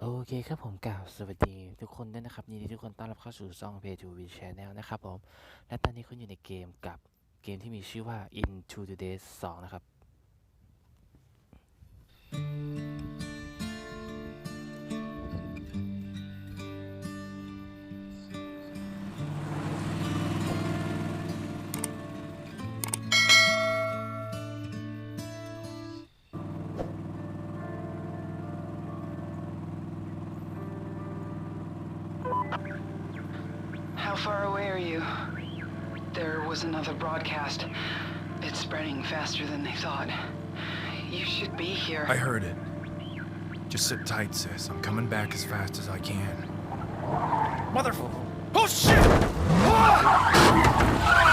โอเคครับผมกล่าวสวัสดีทุกคนด้วยนะครับยินดีทุกคนต้อนรับเข้าสู่ซ่อง Pay to Win Channel นะครับผม และตอนนี้คุณอยู่ในเกมกับเกมที่มีชื่อว่า Into the Days 2 นะครับ than they thought. You should be here. I heard it. Just sit tight, sis. I'm coming back as fast as I can. Mother... Oh, shit! Zombie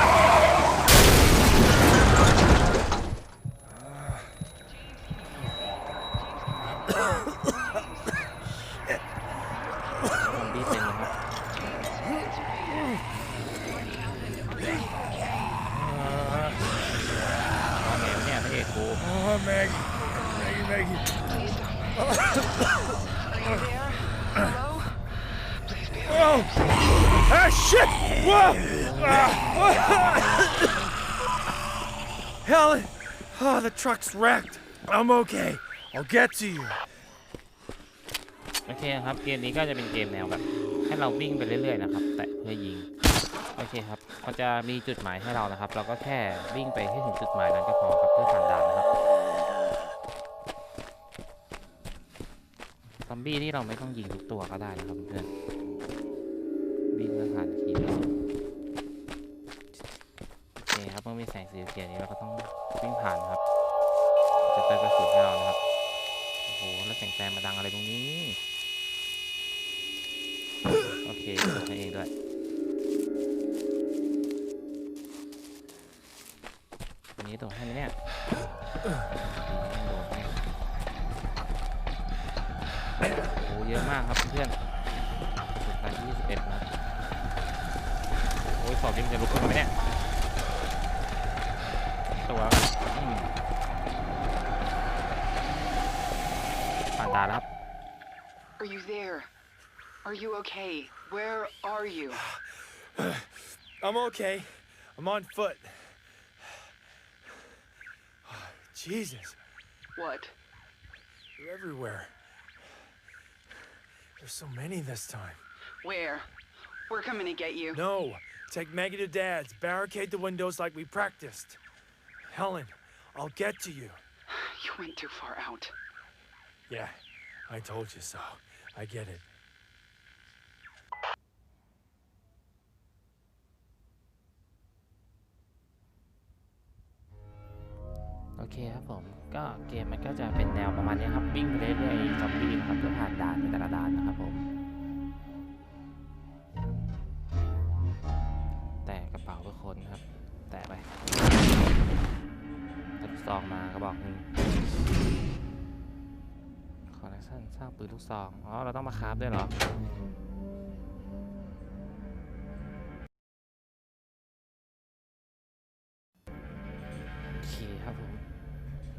I'm okay. I'll get to you. โอเคครับเกมนี้ก็จะเป็นเกมแนวแบบให้เราวิ่งไปเรื่อยๆนะครับแต่เพื่อยิงโอเคครับมันจะมีจุดหมายให้เรานะครับ เราก็แค่วิ่งไปให้ถึงจุดหมายนั้นก็พอครับเพื่อผ่านด่านนะครับซอมบี้ที่เราไม่ต้องยิงทุกตัวก็ได้นะครับเพื่อนวิ่งผ่านทีเดียวโอเคครับเมื่อมีแสงสีเขียวนี้เราก็ต้องวิ่งผ่านครับ จะเติมกระสุนให้เรานะครับ โอ้โห แล้วเสียงแตรมาดังอะไรตรงนี้ โอเคเปิดให้เองด้วยอันนี้ตัวให้ไหมเนี่ยโดนให้โอ้เยอะมากครับเพื่อนสุดท้ายที่21นะโอ้ยสอบนี้มันจะลุกขึ้นมาไหมเนี่ยตัว ตาแล้วครับ Are you there? Are you okay? Where are you? I'm okay. I'm on foot. Jesus, What? they're everywhere. There's so many this time. Where? We're coming to get you. No, take Maggie to Dad's. Barricade the windows like we practiced. Helen, I'll get to you. You went too far out. Yeah, I told you so. I get it. โอเคครับผม ก็เกมมันก็จะเป็นแนวประมาณนี้ครับ วิ่งไปเรื่อยๆซอมบี้นะครับเพื่อผ่านด่านในแต่ละด่านนะครับผม ร้างปืนลูกซอง อ๋อ เราต้องมาคราฟด้วยเหรอโอเคครับผม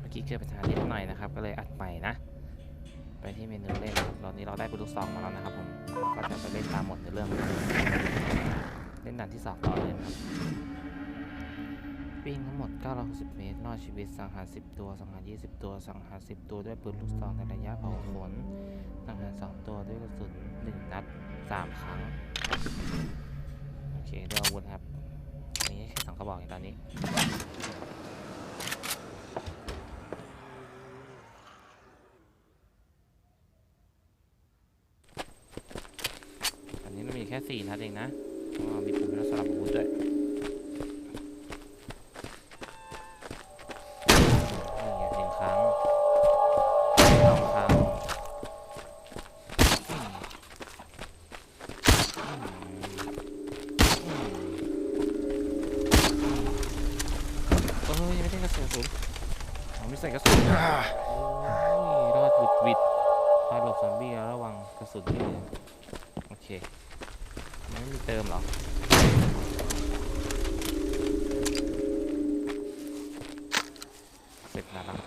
เมื่อกี้เกิดปัญหานิดหน่อยนะครับ ก็เลยอัดใหม่นะ ไปที่เมนูเล่น ตอนนี้เราได้ปืนลูกซองมาแล้วนะครับผม ก็จะไปเล่นตามหมดในเรื่อง เล่นด่านที่สองต่อเลยครับ วิ่งทั้งหมด 960 เมตร รอดชีวิต สังหาร 10 ตัว สังหาร 20 ตัว สังหาร 10 ตัวด้วยปืนลูกซองในระยะเผาขน สังหาร 2 ตัวด้วยกระสุน 1 นัด 3 ครั้ง โอเคด้อาวุธครับ มีแค่สองกระบอกในตอนนี้ อันนี้มันมีแค่สี่นัดเองนะมีปุ่มให้เราสลับอาวุธด้วย อ้ยยังไม่ได้กระสุนผมอ๋อไม่ใส่กระสุน Ah, โอ้ยรอดบุดหวิดคอยหลบซอมบี้แล้วระวังกระสุนนี่เลยโอเคมันไม่มีเติมเหรอเสร็จแล้วครับ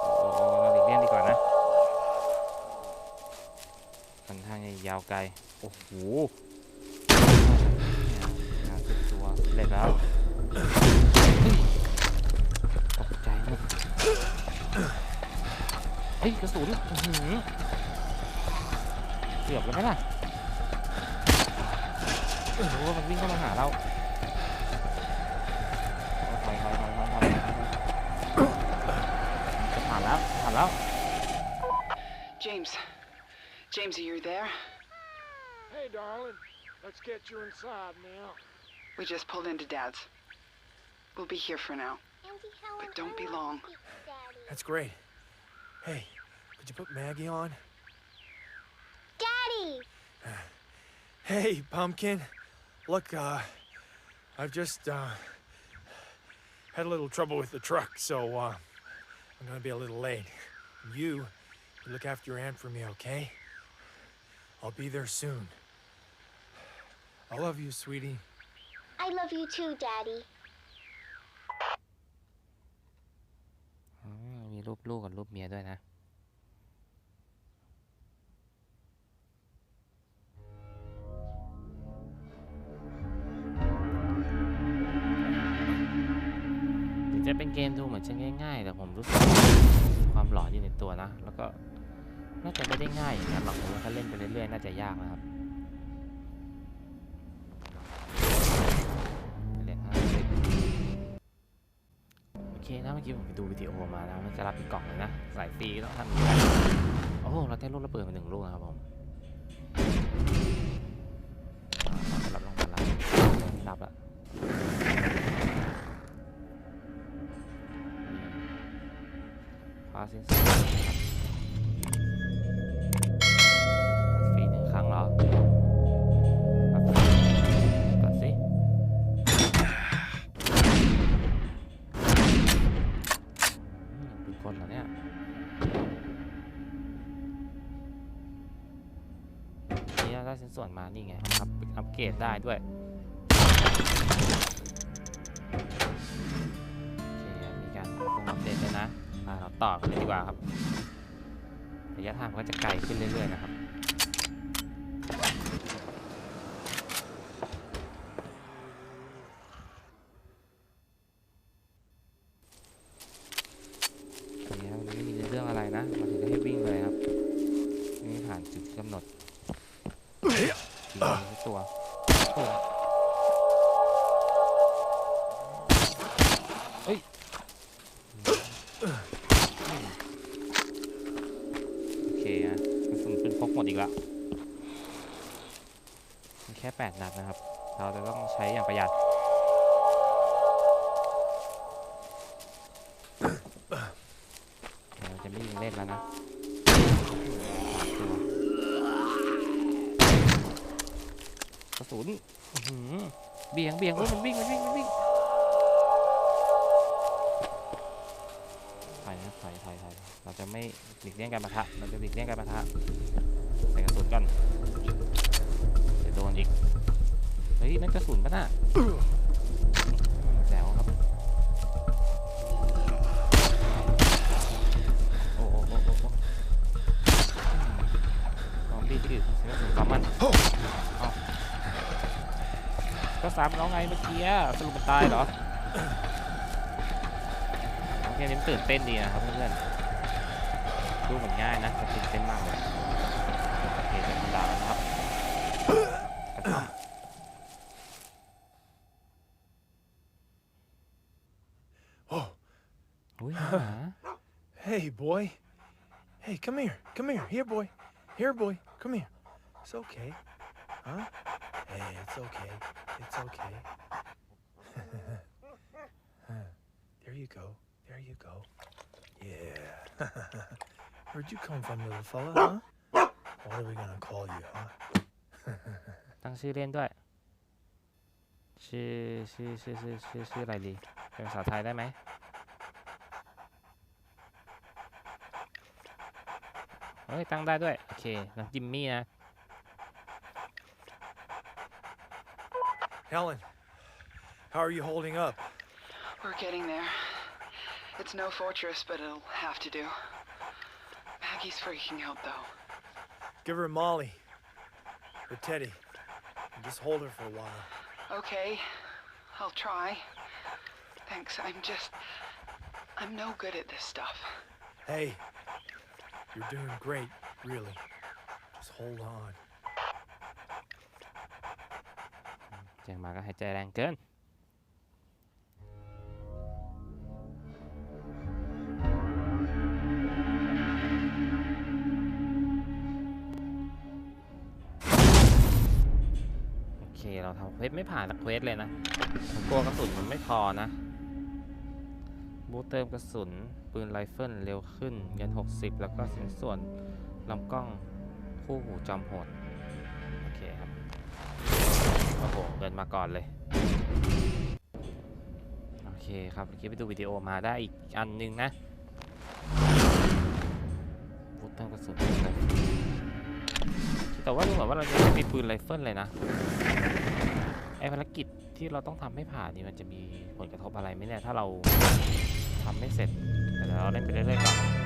โอ้เราหลีกเลี่ยงดีกว่านะาวไกล โอ้โหหาสิบตัวเล็กแล้ว ตกใจหมดเฮ้ยกระสุนอื้อหือเกือบแล้วไหมล่ะโอ้โหมันวิ่งเข้ามาหาเราถอยถอยถอยถอยถอยถอยผ่านแล้วผ่านแล้ว James. James, are you there? Hey, darling. Let's get you inside now. We just pulled into Dad's. We'll be here for now. But don't be long. to see Daddy. That's great. Hey, could you put Maggie on? Daddy! Hey, Pumpkin. Look, uh, I've just, uh, had a little trouble with the truck, so, uh, I'm gonna be a little late. You, you look after your aunt for me, okay? I'll be there soon. I love you, sweetie. I love you too, Daddy. รูปลูกกับรูปเมียด้วยนะถึงจะเป็นเกมดูเหมือนจะง่าย ๆ แต่ผมรู้สึกความหลอนอยู่ในตัวนะ แล้วก็น่าจะไม่ได้ง่ายอย่างนั้นหรอกผมว่าถ้าเล่นไปเรื่อยๆน่าจะยากนะครับ โอเคนะเมื่อกี้ผมไปดูวิดีโอมานะมันจะรับเป็นกล่องเลยนะสายฟีต้องทำอีกโอ้โหเราได้ลูกระเบิดมาหนึ่งลูกนะครับผมรับรองวัลแล้วรับละพาสิน ส่วนมานี่ไงครับอัปเกรดได้ด้วยโอเคมีการปรุงอัปเดตด้วยนะอ่าเราต่อกันเลยดีกว่าครับระยะทางมันก็จะไกลขึ้นเรื่อยๆนะครับโอเครับไม่มีเรื่องอะไรนะมาถึงก็ให้วิ่งเลยครับนี่ผ่านจุดกำหนด ตัวโอ้เฮ้ยโอเคนะกระสุนปืนพกหมดอีกแล้วมีแค่ 8 นัดนะครับ เราจะต้องใช้อย่างประหยัด เบี่ยงเบี่ยงเฮ้ยมันวิ่งมันวิ่งมันวิ่งถอยนะถอยถอยถอยเราจะไม่หลีกเลี่ยงการปะทะเราจะหลีกเลี่ยงการปะทะใส่กระสุนก่อนเดี๋ยวโดนอีกเฮ้ยนั่นกระสุนปะน่ะ ซ้ำแล้วไงเมื่อกี้สรุปมันตายเหรอโอเนี่มันตื่นเต้นดีนะครับเพื่อนๆดูเหมือนง่ายนะแต่ตื่นเต้นมากเลยโอเคจะธรรมดาแล้วนะครับกระท่อม Oh, อุ้ย hey, boy. Hey, come here. Come here. Here, boy. Here, boy. Come here. It's okay. Huh? Hey, it's okay. It's okay. Huh. there you go. There you go. Yeah. Where'd you come from, little fella, huh? What are we gonna call you, huh? ตั้งชื่อเล่นด้วย ชื่อชื่อชื่อชื่อชื่อชื่ออะไรดีเป็นภาษาไทยได้ไหม เฮ้ย ตั้งได้ด้วย โอเคน้องจิมมี่นะ Helen, how are you holding up? We're getting there. It's no fortress, but it'll have to do. Maggie's freaking out, though. Give her Molly. with Teddy. And just hold her for a while. Okay, I'll try. Thanks, I'm just. I'm no good at this stuff. Hey, you're doing great, really. Just hold on. เสียงมาก็หายใจแรงเกินโอเคเราทำเควสไม่ผ่านสักเควสเลยนะผมกลัวกระสุนมันไม่พอนะ บูเติมกระสุน ปืนไรเฟิลเร็วขึ้นเงิน 60 แล้วก็ชิ้นส่วนลำกล้องคู่หูจอมโหด โหเดินมาก่อนเลย โอเคครับเมื่อกี้ไปดูวิดีโอมาได้อีกอันหนึงนะบูทเติมกระสุนเลยแต่ว่าดูเหมือนว่าเราจะมีปืนไรเฟิลเลยนะไอภารกิจที่เราต้องทำให้ผ่านนี่มันจะมีผลกระทบอะไรไหมเนี่ยถ้าเราทำไม่เสร็จแต่เราเล่นไปเรื่อยๆก่อน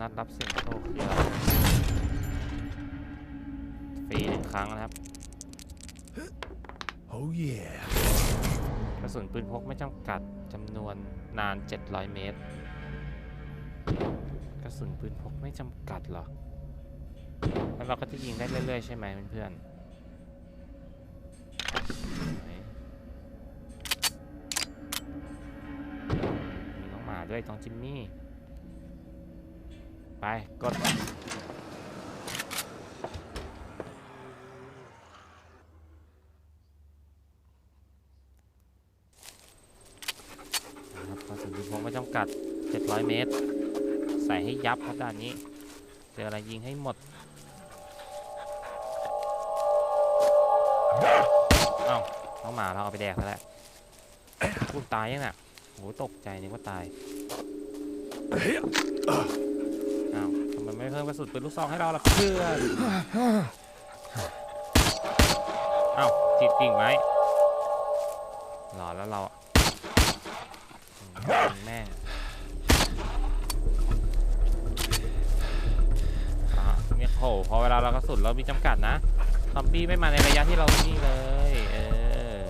นัสรับสิ่งโชคคืออะไรฟรีหนึ่งครั้งนะครับ Oh, yeah. กระสุนปืนพกไม่จำกัดจำนวนนาน 700 เมตร กระสุนปืนพกไม่จำกัดเหรอ แล้วเราก็จะยิงได้เรื่อยๆ ใช่ไหมเพื่อนๆไหนมีน้องหมาด้วยน้องจิมมี่ ไปกดครับกระสุนปืนพกไม่จำกัด 700 เมตร ใส่ให้ยับครับด้านนี้ เจออะไรยิงให้หมดเอ้าน้องหมาเราเอาไปแดกซะแล้วพูดตายยังน่ะโหตกใจนึกว่าตาย ไมไม่เพิ่มกระสุนปืนลูกซองให้เราล่ะเพื่อนเอ้าจิตจริงไหมหลอนแล้วเราอะอืมยิงแม่งอ่าเนี่ยโหพอเวลาเรากระสุนเรามีจำกัดนะซอมบี้ไม่มาในระยะที่เรานี่เลย เออ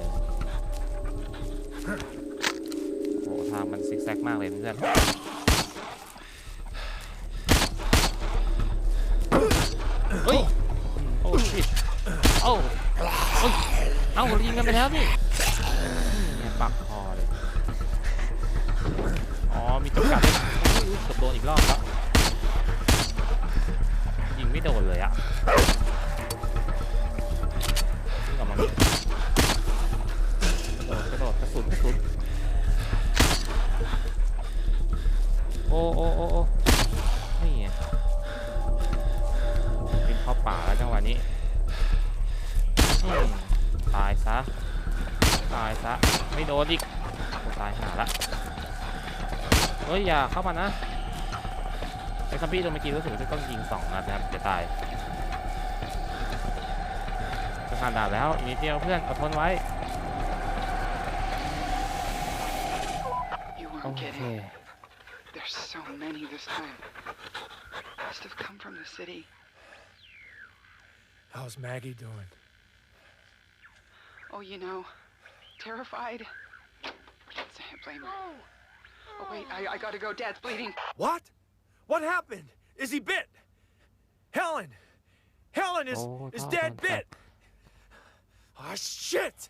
โหทางมันซิกแซกมากเลยเพื่อน กันไปแล้วนี่ ฮ้ยอย่าเข้ามานะไอ้ซอมบี้ตัวเมื่อกี้รู้สึกว่าจะต้องยิงสองนัดนะครับจะตายจะผ่านด่านแล้วอีกนิดเดียวเพื่อนอดทนไว้ You โอ weren't เค kidding. There's so many this time. Must have come from the city. How's Maggie doing? Oh, you know, terrified. Can't blame her. Oh, wait, I, I gotta go. Dad's bleeding. What? What happened? Is he bit? Helen! Helen is, Oh, is God, dead don't bit! Oh, shit!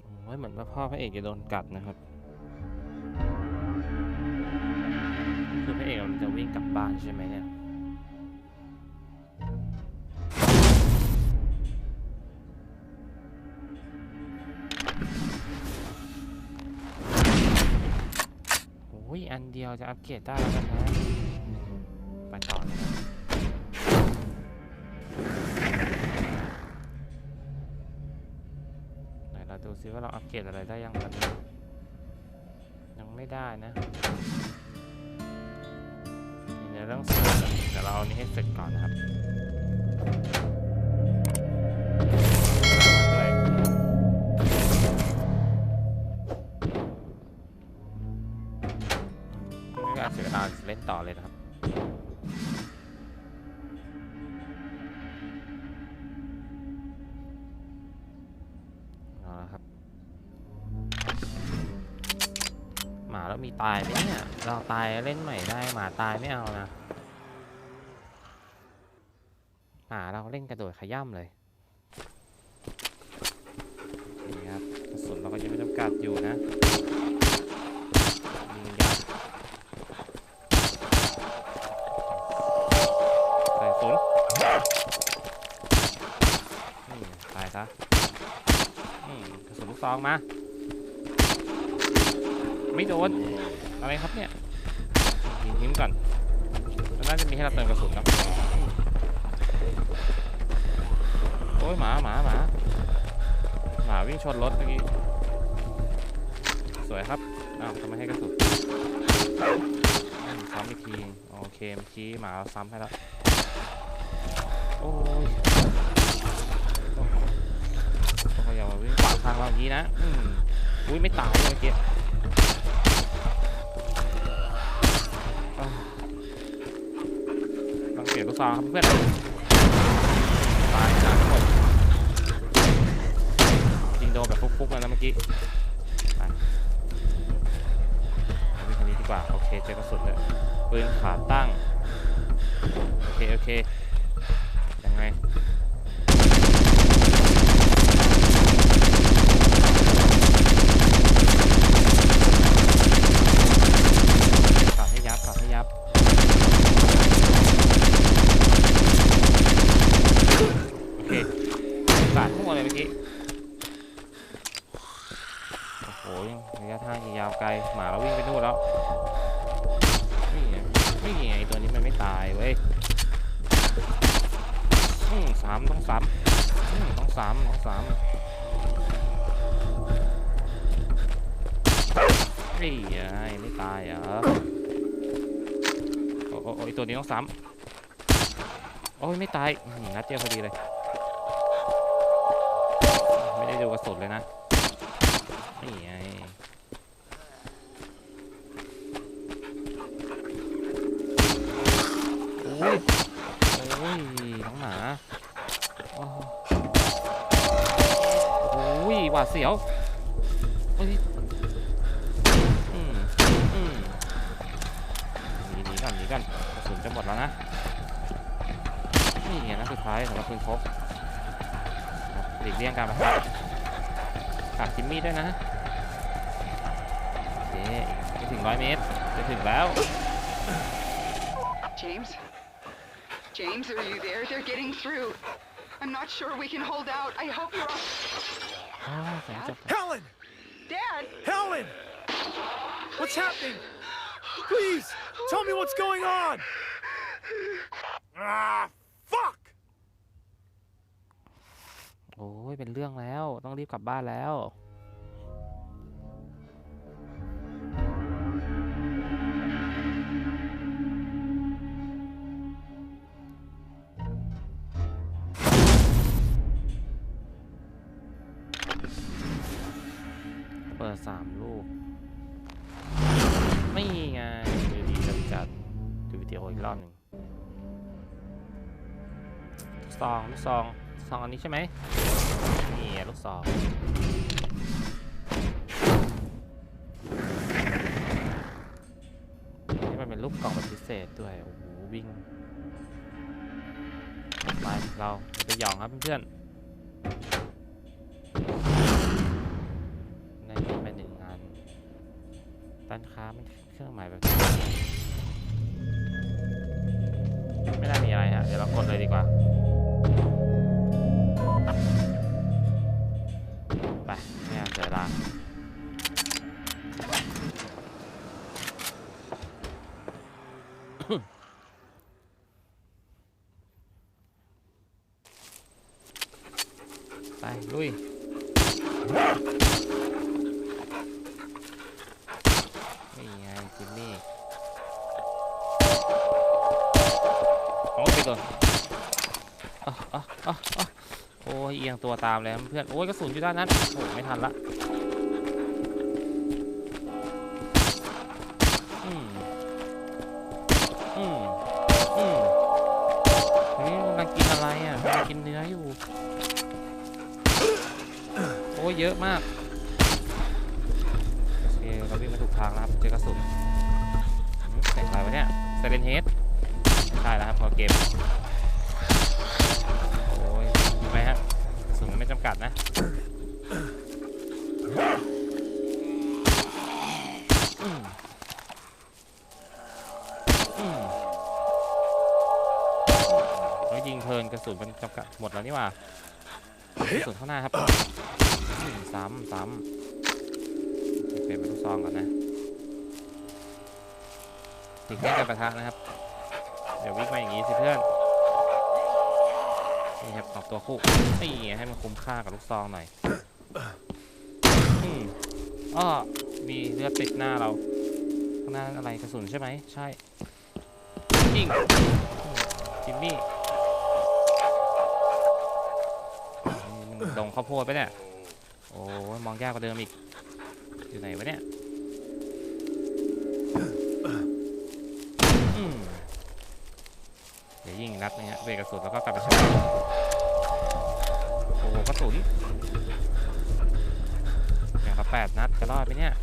โอ้ยเหมือนว่าพ่อพระเอกจะโดนกัดนะครับ คือพระเอกมันจะวิ่งกลับบ้านใช่ไหมเนี่ย อ้ยอันเดียวจะอัปเกรดได้แล้วกันนะไปต่อเลยนะไหนเราดูซิว่าเราอัปเกรดอะไรได้ยังครับยังไม่ได้นะมีในเรื่องเสริมเดี๋ยวเราเอานี้ให้เสร็จก่อนนะครับ ต่อเลยนะครับ เอาละครับ หมาแล้วมีตายไหมเนี่ย เราตายเล่นใหม่ได้หมาตายไม่เอานะ หมาเราเล่นกระโดดขย่ำเลยนี่ครับกระสุนเราก็ยังไม่จำกัดอยู่นะ องมา ไม่โดน อะไรครับเนี่ยยิงทิ้งก่อนแล้วน่าจะมีให้เราเติมกระสุนครับโอ้ยหมาหมาหมาหมาวิ่งชนรถเมื่อกี้ สวยครับ อ้าวทำไมให้กระสุนซ้ำอีกที โอเคเมื่อกี้หมาเราซ้ำให้แล้ว โอ้ยโอ้โหเขาอย่ามาวิ่งขวางทางเรา อย่างนี้นะอืมอุ้ยไม่ตายเลยเมื่อกี้อ้าวต้องเปลี่ยนลูกซองครับเพื่อนตายทั้งหมดยิงโดนแบบฟุกๆเลยนะเมื่อกี้ไปวิ่งทางนี้ดีกว่า โอเคเจอกระสุนเลยปืนขาตั้ง โอเค โอเค ยังไง ขับให้ยับขับให้ยับ โอเคสาดมั่วเลยเมื่อกี้ โอ้โหยัง ระยะทางยังยาวไกลหมาเราวิ่งไปนู่นแล้วนี่ไงนี่ไงตัวนี้มันไม่ตายเว้ยสามต้องสามต้องสามต้องสามนี่ไงไม่ตายเหรอโอ้โอ้ตัวนี้ต้องสามโอ้ยไม่ตายหนัดเดียวพอดีเลย ไม่ได้ดูกระสุนเลยนะ นี่ไงโอ้ยโอ้ยน้องหมาโอ้ยหวาดเสียวโอ้ยอืมอืมหนีหนีก่อนหนีก่อนกระสุนจะหมดแล้วนะนี่ไงนะสุดท้ายสำหรับปืนพกครบหลีกเลี่ยงการประทะ ฝากจิมมี่ด้วยนะ โอเคไม่ถึงร้อยเมตร จะถึงแล้ว James? James, are you there? They're getting through. I'm not sure we can hold out. I hope you're all... อ้าวแสงจบ Helen! Dad! Helen! What's happening? Please, tell me what's going on! Ah, โอ้ยเป็นเรื่องแล้ว ต้องรีบกลับบ้านแล้วเปิดสามลูก ไม่ไงดูดีจัดจัดดูวิดีโออีกรอบหนึ่งลูกซองลูกซอง ซองอันนี้ใช่ไหมนี่ลูกซองนี่มันเป็นลูกกล่องพิเศษด้วย โอ้โห วิ่งไปเราไปหยองครับเพื่อนๆได้นี่ไปหนึ่งงานด้นค้าไม่เครื่องหมายแบบไม่น่ามีอะไรฮะ เดี๋ยวเรากดเลยดีกว่า งตัวตามเลยเพื่อนโอ้ยกระสุนอยู่ด้านนั้นโอ้ไม่ทันละอืมอืมอืมนี่กำลังกินอะไรอะกำลังกินเนื้ออยู่โอ้ยเยอะมากโอเคเราวิ่งมาถูกทางแล้วครับเจอกระสุนใส่อะไรวะเนี่ยเซเป็นเฮดใช่แล้วครับพอเกมำกัดนะแล้วยิงเพลินกระสุนมันจำกัดหมดแล้วนี่ว่ากระสุนข้างหน้าครับซ้ำซ้ำเปลี่ยนเป็นลูกซองก่อนนะถึงแค่การประทะนะครับ เดี๋ยววิ่งมาอย่างนี้สิเพื่อน ตัวคู่นี่ให้มันคุ้มค่ากับลูกซองหน่อยอืมอ้อมีเลือดติดหน้าเราข้างหน้าอะไรกระสุนใช่ไหมใช่ยิงจิมมี่มันดงข้าวโพดไปเนี่ย โอ้มองยากกว่าเดิมอีก อยู่ไหนวะเนี่ยอืมเดี๋ยวยิงนัดนึงฮะเบรกกระสุนแล้วก็กลับไปชาร์จโอ้โหกระสุนอย่างละแปดนัดจะรอดไหมเนี่ย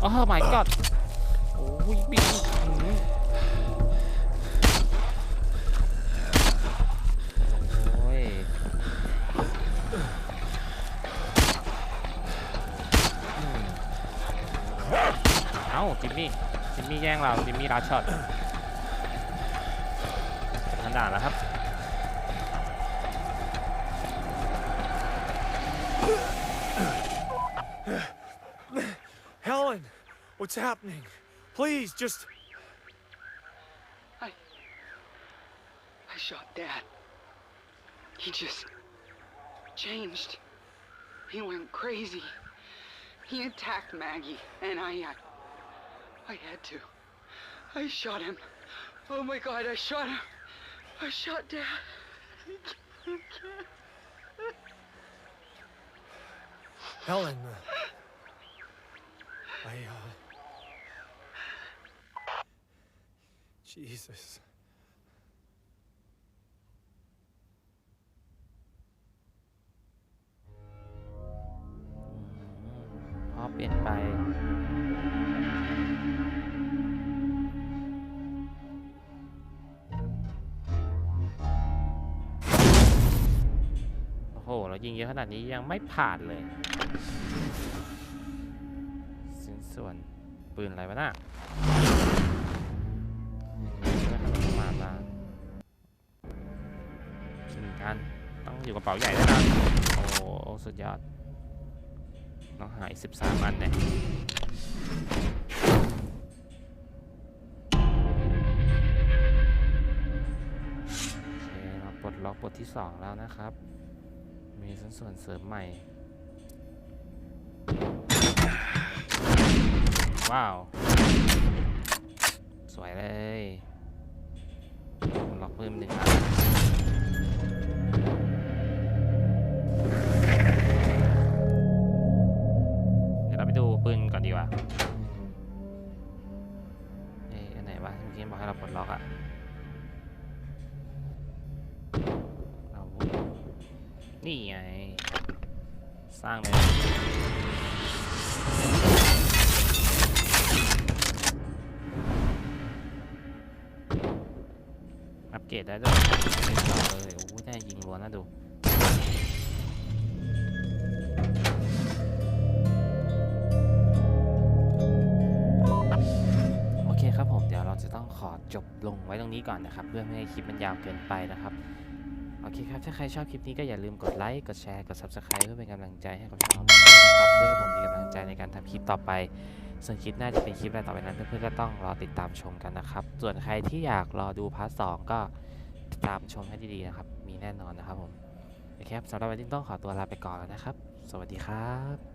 โอ้ my god โอ้ยบินโอ้ยเอ้าจิมมี่จิมมี่แย่งเราจิมมี่ลาช็อตทันด่านแล้วครับ Helen, what's happening? Please, just... I... I shot Dad. He just changed. He went crazy. He attacked Maggie, and I, I, I had to. I shot him. Oh my God, I shot him. I shot Dad. Helen. uh, I, Helen. I, uh... Jesus. ยิงเยอะขนาดนี้ยังไม่ผ่านเลยสินส่วนปืนอะไรวะน่ะมาณมาชิงกันต้องอยู่กระเป๋าใหญ่ด้วนะโอ้โหสุดยอดต้องหาย13 อันเนี่ยเราปลดล็อกบทที่ 2 แล้วนะครับ มีส่วนส่วนเสริมใหม่ ว้าว สวยเลยล็อกเพิ่มหนึ่งอัน นี่ไง สร้างเลยอัปเกรดได้ด้วยเป็นต่อเลยโอ้ยได้ยิงรัวน่าดูโอเคครับผมเดี๋ยวเราจะต้องขอจบลงไว้ตรงนี้ก่อนนะครับ เพื่อไม่ให้คลิปมันยาวเกินไปนะครับ โอเคครับ ถ้าใครชอบคลิปนี้ก็อย่าลืมกดไลค์ กดแชร์ กด Subscribe เพื่อเป็นกำลังใจให้กับช่องผมนะครับเพื่อให้ผมมีกำลังใจในการทำคลิปต่อไป ส่วนคลิปหน้าจะเป็นคลิปอะไรต่อไปนั้นเพื่อนๆก็ต้องรอติดตามชมกันนะครับ ส่วนใครที่อยากรอดูพาร์ทสองก็ติดตามชมให้ดีๆนะครับ มีแน่นอนนะครับผม โอเคครับสำหรับวันนี้ต้องขอตัวลาไปก่อนแล้วนะครับ สวัสดีครับ